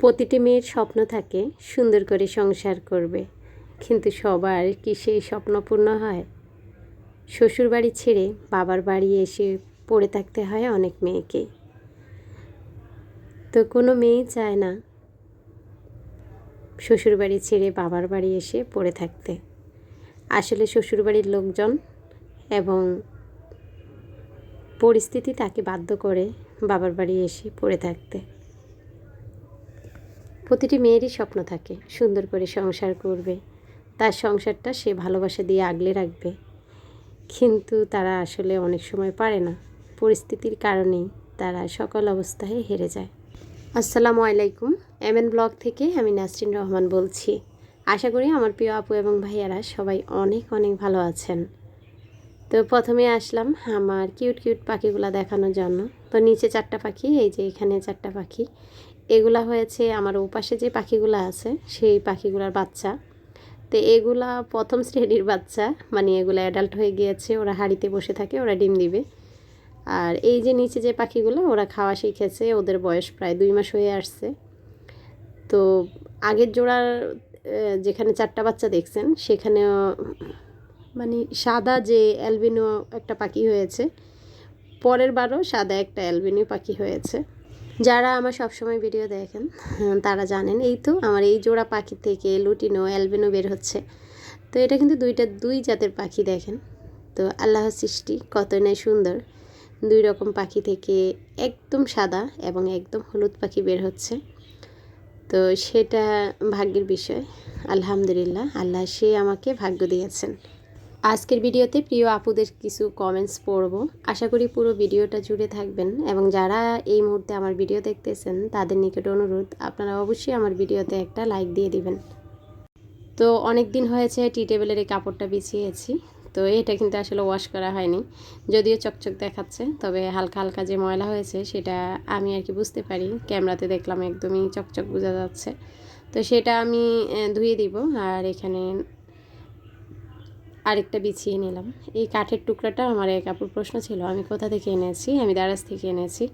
প্রতিটি মেয়ের স্বপ্ন থাকে সুন্দর করে সংসার করবে। কিন্তু সবার কি সেই স্বপ্ন পূর্ণ হয়? শ্বশুর বাড়ি ছেড়ে বাবার বাড়ি এসে পড়ে থাকতে হয় অনেক মেয়েকে। তো কোনো মেয়েই চায় না শ্বশুর বাড়ি ছেড়ে বাবার বাড়ি এসে পড়ে থাকতে। আসলে শ্বশুর বাড়ির লোকজন এবং পরিস্থিতি তাকে বাধ্য করে বাবার বাড়ি এসে পড়ে থাকতে। প্রতিটি মেয়েরই স্বপ্ন থাকে, সুন্দর করে সংসার করবে। তার সংসারটা সে ভালোবাসা দিয়ে আগলে রাখবে। কিন্তু তারা আসলে অনেক সময় পারে না। পরিস্থিতির কারণেই তারা সকল অবস্থায় হেরে যায়। আসসালামু আলাইকুম এম এন ব্লগ থেকে আমি নাসরিন রহমান বলছি। আশা করি আমার প্রিয় আপু এবং ভাইয়ারা সবাই অনেক অনেক ভালো আছেন। তো প্রথমে আসলাম আমার কিউট কিউট পাখিগুলো দেখানোর জন্য। তো নিচে চারটা পাখি, এই যে এখানে চারটা পাখি। এগুলা হয়েছে আমার ওপাশে যে পাখিগুলো আছে, সেই পাখিগুলোর বাচ্চা। তো এগুলা প্রথম শ্রেণির বাচ্চা মানে এগুলো অ্যাডাল্ট হয়ে গিয়েছে, ওরা হাড়িতে বসে থাকে, ওরা ডিম দিবে। আর এই যে নিচে যে পাখিগুলো, ওরা খাওয়া শিখেছে, ওদের বয়স প্রায় দুই মাস হয়ে আসছে। তো আগের জোড়ার যেখানে চারটা বাচ্চা দেখছেন সেখানে মানে সাদা যে অ্যালবিনো একটা পাখি হয়েছে, পরের বারও সাদা একটা অ্যালবিনো পাখি হয়েছে। যারা আমার সবসময় ভিডিও দেখেন হ্যাঁ, তারা জানেন এই তো আমার এই জোড়া পাখি থেকে লুটিনো অ্যালবিনো বের হচ্ছে। তো এটা কিন্তু দুইটা দুই জাতের পাখি দেখেন। তো আল্লাহ সৃষ্টি কত না সুন্দর। দুই রকম পাখি থেকে একদম সাদা এবং একদম হলুদ পাখি বের হচ্ছে। তো সেটা ভাগ্যের বিষয়। আলহামদুলিল্লাহ আল্লাহ সে আমাকে ভাগ্য দিয়েছেন। আজকের ভিডিওতে প্রিয় আপুদের কিছু কমেন্টস পড়ব। আশা করি পুরো ভিডিওটা জুড়ে থাকবেন এবং যারা এই মুহূর্তে আমার ভিডিও দেখতেছেন, তাদের নিকট অনুরোধ, আপনারা অবশ্যই আমার ভিডিওতে একটা লাইক দিয়ে দিবেন। তো অনেক দিন হয়েছে টি টেবিলের এই কাপড়টা বিছিয়েছি, তো এটা কিন্তু আসলে ওয়াশ করা হয়নি। যদিও চকচক দেখাচ্ছে, তবে হালকা হালকা যে ময়লা হয়েছে, সেটা আমি আর কি বুঝতে পারি। ক্যামেরাতে দেখলাম একদমই চকচক বোঝা যাচ্ছে। তো সেটা আমি ধুয়ে দিব, আর এখানে আরেকটা বিছিয়ে নিলাম। এই কাঠের টুকরাটা আমার এক আপুর প্রশ্ন ছিল, আমি কোথা থেকে এনেছি? আমি দারাজ থেকে এনেছি।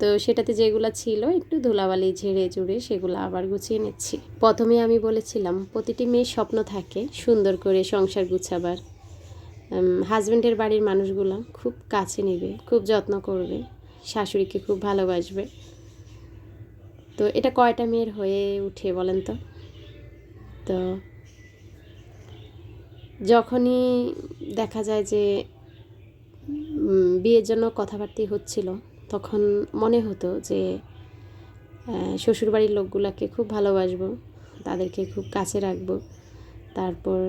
তো সেটাতে যেগুলো ছিল, একটু ধুলাবালি, ঝেড়ে চুড়ে সেগুলো আবার গুছিয়ে নিচ্ছি। প্রথমে আমি বলেছিলাম, প্রতিটি মেয়ের স্বপ্ন থাকে সুন্দর করে সংসার গুছাবার। হাজব্যান্ডের বাড়ির মানুষগুলো খুব কাছে নেবে, খুব যত্ন করবে, শাশুড়িকে খুব ভালোবাসবে। তো এটা কয়টা মেয়ের হয়ে উঠে বলেন তো? তো যখনই দেখা যায় যে বিয়ের জন্য কথাবার্তি হচ্ছিল, তখন মনে হতো যে শ্বশুরবাড়ির লোকগুলোকে খুব ভালোবাসবো, তাদেরকে খুব কাছে রাখব। তারপর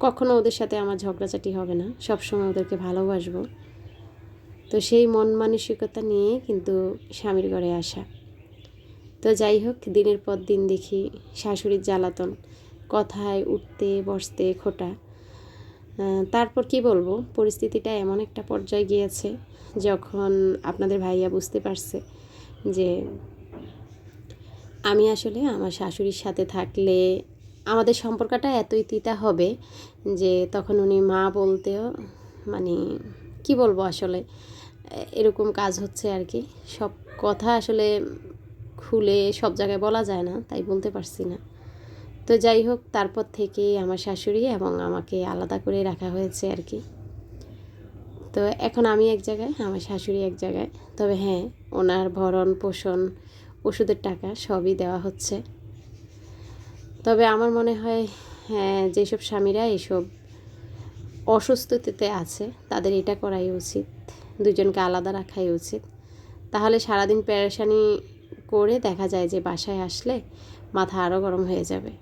কখনো ওদের সাথে আমার ঝগড়াঝাটি হবে না, সবসময় ওদেরকে ভালোবাসবো। তো সেই মন মানসিকতা নিয়ে কিন্তু স্বামীর ঘরে আসা। তো যাই হোক, দিনের পর দিন দেখি শাশুড়ির জ্বালাতন। কথায় উঠতে, বসতে খোটা। তারপর কি বলব? পরিস্থিতিটা এমন একটা পর্যায়ে গিয়েছে যখন আপনাদের ভাইয়া বুঝতে পারছে যে আমি আসলে আমার শাশুড়ির সাথে থাকলে আমাদের সম্পর্কটা এতই তিতা হবে যে তখন উনি মা বলতেও মানে কি বলব আসলে? এরকম কাজ হচ্ছে আর কি। সব কথা আসলে খুলে সব জায়গায় বলা যায় না, তাই বলতে পারছি না। তো যাই হোক, তারপর থেকে আমার শাশুড়ি এবং আমাকে আলাদা করে রাখা হয়েছে আর কি। তো এখন আমি এক জায়গায়, আমার শাশুড়ি এক জায়গায়। তবে হ্যাঁ ওনার ভরণ পোষণ, ওষুধের টাকা সবই দেওয়া হচ্ছে। তবে আমার মনে হয় হ্যাঁ যেসব স্বামীরা এইসব অসুস্থতাতে আছে, তাদের এটা করাই উচিত, দুজনকে আলাদা রাখাই উচিত। তাহলে সারাদিন প্যারেশানি করে দেখা যায় যে বাসায় আসলে মাথা আরও গরম হয়ে যাবে।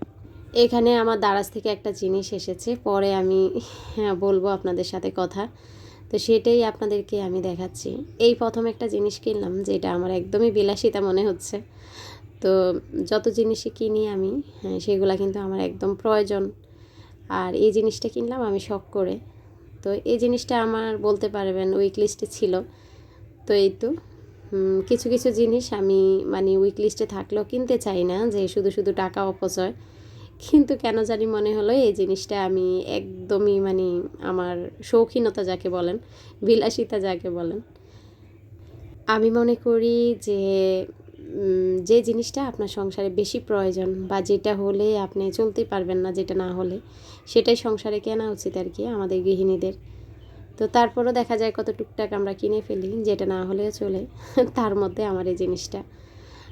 এখানে আমার দারাজ থেকে একটা জিনিস এসেছে পরে আমি হ্যাঁ, বলব আপনাদের সাথে কথা। তো সেটাই আপনাদেরকে আমি দেখাচ্ছি। এই প্রথম একটা জিনিস কিনলাম যেটা আমার একদমই বিলাসিতা মনে হচ্ছে। তো যত জিনিসই কিনি আমি হ্যাঁ, সেগুলা কিন্তু আমার একদম প্রয়োজন। আর এই জিনিসটা কিনলাম আমি শখ করে। তো এই জিনিসটা আমার বলতে পারবেন উইক লিস্টে ছিল। তো এই তো কিছু কিছু জিনিস আমি মানে উইক লিস্টে থাকলেও কিনতে চাই না যে শুধু শুধু টাকা অপচয়। কিন্তু কেন জানি মনে হলো এই জিনিসটা আমি একদমই মানে আমার শৌখিনতা যাকে বলেন, বিলাসিতা যাকে বলেন, আমি মনে করি যে যে জিনিসটা আপনার সংসারে বেশি প্রয়োজন বা যেটা হলে আপনি চলতেই পারবেন না, যেটা না হলে, সেটাই সংসারে কেনা উচিত আর কি আমাদের গৃহিণীদের। তো তারপরও দেখা যায় কত টুকটাক আমরা কিনে ফেলি, যেটা না হলেও চলে, তার মধ্যে আমার এই জিনিসটা।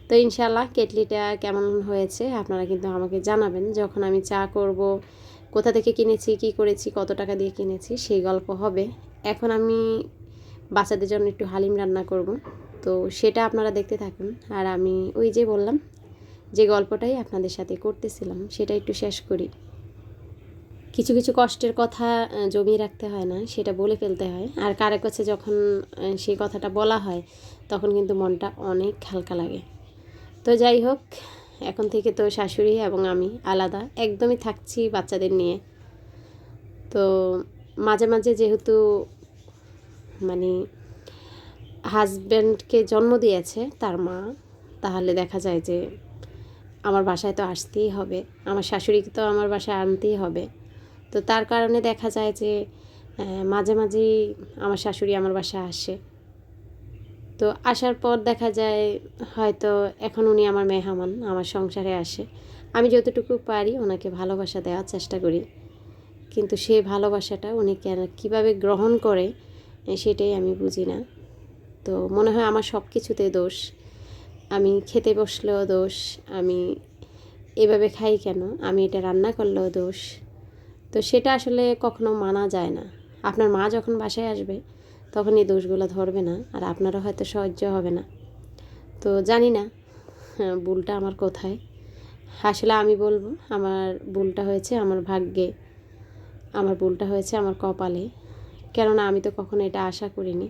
তো ইনশাল্লাহ কেটলিটা কেমন হয়েছে আপনারা কিন্তু আমাকে জানাবেন। যখন আমি চা করব, কোথা থেকে কিনেছি, কি করেছি, কত টাকা দিয়ে কিনেছি, সেই গল্প হবে। এখন আমি বাচ্চাদের জন্য একটু হালিম রান্না করব। তো সেটা আপনারা দেখতে থাকুন। আর আমি ওই যে বললাম, যে গল্পটাই আপনাদের সাথে করতেছিলাম, সেটা একটু শেষ করি। কিছু কিছু কষ্টের কথা জমিয়ে রাখতে হয় না, সেটা বলে ফেলতে হয়। আর কারও কাছে যখন সেই কথাটা বলা হয়, তখন কিন্তু মনটা অনেক হালকা লাগে। তো যাই হোক, এখন থেকে তো শাশুড়ি এবং আমি আলাদা। একদমই থাকছি বাচ্চাদের নিয়ে। তো মাঝে মাঝে যেহেতু মানে হাজব্যান্ডকে জন্ম দিয়েছে তার মা, তাহলে দেখা যায় যে আমার বাসায় তো আসতেই হবে। আমার শাশুড়িকে তো আমার বাসায় আনতেই হবে। তো তার কারণে দেখা যায় যে মাঝে মাঝেই আমার শাশুড়ি আমার বাসায় আসে। তো আসার পর দেখা যায় হয়তো এখন উনি আমার মেহমান, আমার সংসারে আসে। আমি যতটুকু পারি ওনাকে ভালোবাসা দেওয়ার চেষ্টা করি। কিন্তু সেই ভালোবাসাটা উনি কেন, কীভাবে গ্রহণ করে সেটাই আমি বুঝি না। তো মনে হয় আমার সব কিছুতে দোষ। আমি খেতে বসলেও দোষ, আমি এভাবে খাই কেন, আমি এটা রান্না করলেও দোষ। তো সেটা আসলে কখনো মানা যায় না। আপনার মা যখন বাসায় আসবে তখন এই দোষগুলো ধরবে না আর আপনারও হয়তো সহ্য হবে না। তো জানি না হ্যাঁ, ভুলটা আমার কোথায়? আসলে আমি বলব আমার ভুলটা হয়েছে আমার ভাগ্যে। আমার ভুলটা হয়েছে আমার কপালে। কেননা আমি তো কখনো এটা আশা করিনি।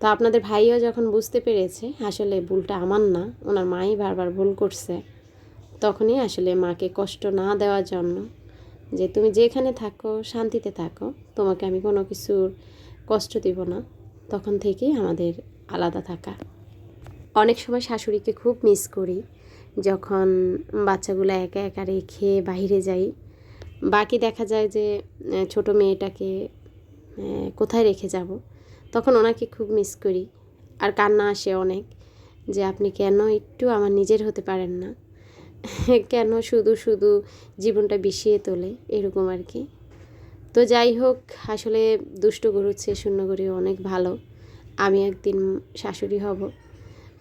তো আপনাদের ভাইও যখন বুঝতে পেরেছে আসলে ভুলটা আমার না ওনার মাই বারবার ভুল করছে তখনই আসলে মাকে কষ্ট না দেওয়ার জন্য যে তুমি যেখানে থাকো শান্তিতে থাকো তোমাকে আমি কোনো কিছুর কষ্ট দিব না, তখন থেকেই আমাদের আলাদা থাকা। অনেক সময় শাশুড়িকে খুব মিস করি, যখন বাচ্চাগুলো একা একা রেখে বাইরে যাই। বাকি দেখা যায় যে ছোট মেয়েটাকে কোথায় রেখে যাব? তখন ওনাকে খুব মিস করি। আর কান্না আসে অনেক, যে আপনি কেন একটু আমার নিজের হতে পারেন না? কেন শুধু শুধু জীবনটা বিষিয়ে তোলে? এরকম আর কি। তো যাই হোক, আসলে দুষ্ট গরুর চেয়ে শূন্য গরু অনেক ভালো। আমি একদিন শাশুড়ি হব।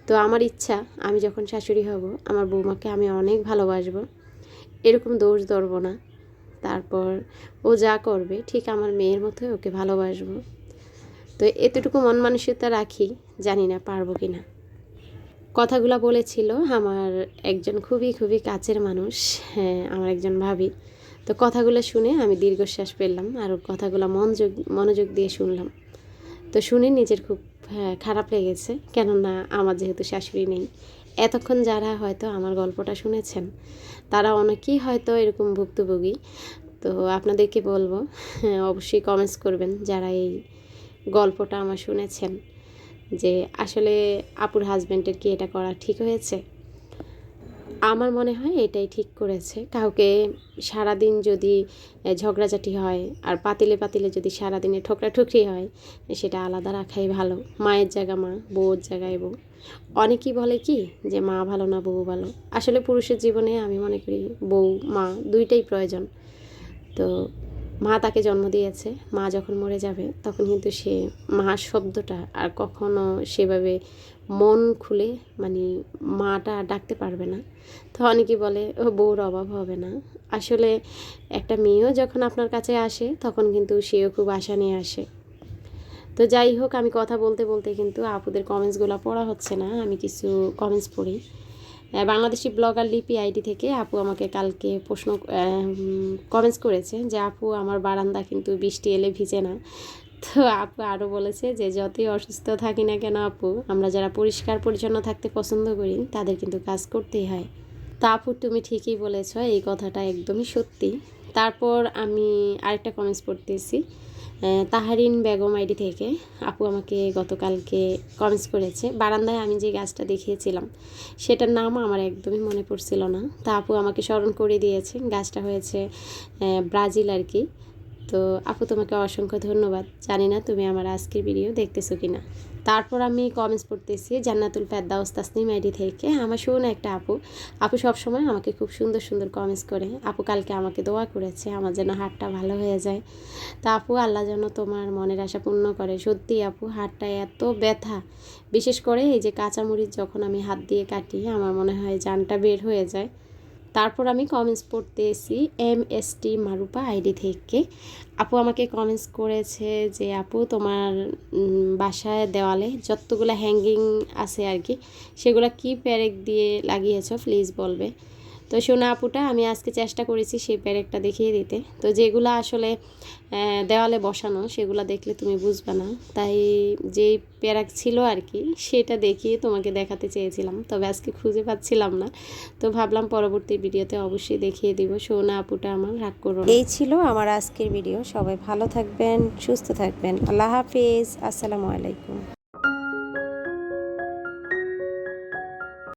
তো আমার ইচ্ছা, আমি যখন শাশুড়ি হব, আমার বৌমাকে আমি অনেক ভালোবাসব। এরকম দোষ ধরবো না। তারপর ও যা করবে, ঠিক আমার মেয়ের মতোই ওকে ভালোবাসবো। তো এতটুকু মন মানসিকতা রাখি, জানি না পারব কি না। কথাগুলো বলেছিল, আমার একজন খুবই খুবই কাছের মানুষ হ্যাঁ আমার একজন ভাবি। তো কথাগুলো শুনে আমি দীর্ঘশ্বাস পেলাম আর কথাগুলো মনোযোগ মনোযোগ দিয়ে শুনলাম। তো শুনে নিজের খুব হ্যাঁ, খারাপ লেগেছে। কেননা আমার যেহেতু শাশুড়ি নেই এতক্ষণ যারা হয়তো আমার গল্পটা শুনেছেন তারা অনেকেই হয়তো এরকম ভুক্তভোগী। তো আপনাদেরকে বলব হ্যাঁ, অবশ্যই কমেন্টস করবেন যারা এই গল্পটা আমার শুনেছেন যে আসলে আপুর হাজব্যান্ডের কি এটা করা ঠিক হয়েছে? আমার মনে হয় এটাই ঠিক করেছে। কাউকে সারাদিন যদি ঝগড়াঝাটি হয় আর পাতিলে পাতিলে যদি সারাদিনে ঠোকরাঠুকরি হয়, সেটা আলাদা রাখাই ভালো। মায়ের জায়গা মা, বউর জায়গায় বউ। অনেকেই বলে কি যে মা ভালো না, বউ ভালো। আসলে পুরুষের জীবনে আমি মনে করি বউ, মা দুইটাই প্রয়োজন। তো মা তাকে জন্ম দিয়েছে। মা যখন মরে যাবে, তখন কিন্তু সে মা শব্দটা আর কখনো সেভাবে মন খুলে মানে মাটা ডাকতে পারবে না। তো অনেকেই বলে, ও বউর অভাব হবে না। আসলে একটা মেয়েও যখন আপনার কাছে আসে, তখন কিন্তু সেও খুব আশা নিয়ে আসে। তো যাই হোক, আমি কথা বলতে বলতে কিন্তু আপুদের কমেন্টসগুলো পড়া হচ্ছে না। আমি কিছু কমেন্টস পড়ি। বাংলাদেশি ব্লগার লিপি আইডি থেকে আপু আমাকে কালকে প্রশ্ন কমেন্টস করেছে যে, আপু, আমার বারান্দা কিন্তু বৃষ্টি এলে ভিজে না। তো আপু আরও বলেছে যে, যতই অসুস্থ থাকি না কেন আপু, আমরা যারা পরিষ্কার, পরিচ্ছন্ন থাকতে পছন্দ করি, তাদের কিন্তু কাজ করতেই হয়। তা আপু, তুমি ঠিকই বলেছ, এই কথাটা একদমই সত্যি। তারপর আমি আরেকটা কমেন্টস পড়তেছি। তাহারিন বেগম আইডি থেকে আপু আমাকে গতকালকে কমেন্টস করেছে। বারান্দায় আমি যে গাছটা দেখিয়েছিলাম, সেটার নাম আমার একদমই মনে পড়ছিল না। তা আপু আমাকে স্মরণ করে দিয়েছে। গাছটা হয়েছে ব্রাজিল আর কি। তো আপু, তোমাকে অসংখ্য ধন্যবাদ। জানি না তুমি আমার আজকের ভিডিও দেখতেছো কি না তারপর আমি কমেন্টস পড়তেছি, জান্নাতুল ফেরদাউস তাসনিম আইডি থেকে আমার শোন একটা আপু। আপু সবসময় আমাকে খুব সুন্দর সুন্দর কমেন্টস করে। আপু কালকে আমাকে দোয়া করেছে, আমার যেন হাতটা ভালো হয়ে যায়। তা আপু, আল্লাহ যেন তোমার মনের আশা পূর্ণ করে। সত্যি আপু, হাতটা এত ব্যথা। বিশেষ করে এই যে কাঁচামরিচ যখন আমি হাত দিয়ে কাটি, আমার মনে হয় জানটা বের হয়ে যায়। তারপর আমি কমেন্টস পড়তে এসি এম এস টি মারুপা আইডি থেকে। আপু আমাকে কমেন্টস করেছে যে, আপু, তোমার বাসায় দেওয়ালে যতগুলো হ্যাঙ্গিং আছে আর কি, সেগুলো কি প্যারেক দিয়ে লাগিয়েছ? প্লিজ বলবে। তো সোনা আপুটা, আমি আজকে চেষ্টা করেছি সেই প্যারেকটা দেখিয়ে দিতে। তো যেগুলো আসলে দেওয়ালে বসানো, সেগুলো দেখলে তুমি বুঝবে না। তাই যেই প্যারাক ছিল আর কি, সেটা দেখিয়ে তোমাকে দেখাতে চেয়েছিলাম। তবে আজকে খুঁজে পাচ্ছিলাম না। তো ভাবলাম পরবর্তী ভিডিওতে অবশ্যই দেখিয়ে দিব। সোনা আপুটা আমার রাগ করো এই ছিল আমার আজকের ভিডিও। সবাই ভালো থাকবেন, সুস্থ থাকবেন। আল্লাহ হাফিজ। আসসালামু আলাইকুম।